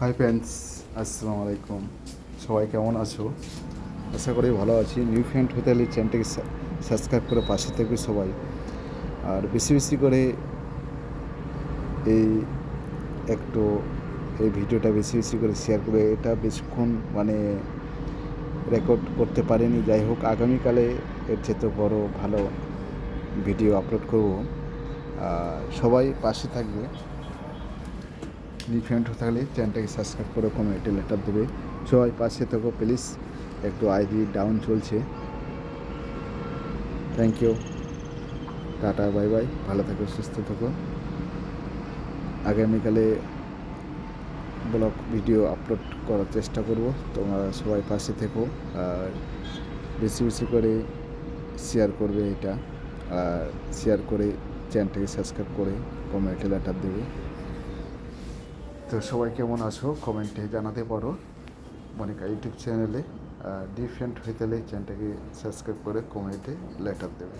Hi friends আসসালামু আলাইকুম। সবাই কেমন আছো? আশা করি ভালো আছি। নিউ ফ্রেন্ড হোটেল এই চ্যানেলটাকে সাবস্ক্রাইব করে পাশে থাকবে সবাই। আর বেশি বেশি করে এই একটু এই ভিডিওটা বেশি বেশি করে শেয়ার করে এটা বেশিক্ষণ মানে রেকর্ড করতে পারিনি। যাই হোক, আগামীকালে এর চেয়ে বড় ভালো ভিডিও আপলোড করব। সবাই পাশে থাকবে। ডিফারেন্ট থাকলে চ্যানেলটাকে সাবস্ক্রাইব করে কমেন্টে লেটার দেবে। সবাই পাশে থাকো প্লিজ একটু আইডি ডাউন চলছে। Thank you tata bye bye ভালো থাকো, সুস্থ থাকো। আগামীকালে ব্লগ ভিডিও আপলোড করার চেষ্টা করব। তোমরা সবাই পাশে থেকো আর বেশি বেশি করে শেয়ার করবে এটা। আর শেয়ার করে চ্যানেলটাকে সাবস্ক্রাইব করে কমেন্টে লেটার দেবে। তো সবাই কেমন আছো? কমেন্টে জানাতে পারো। মনিকা ইউটিউব চ্যানেলে ডিফারেন্ট হইতে চ্যানেলটাকে সাবস্ক্রাইব করে কমেন্টে লেটার দেবে।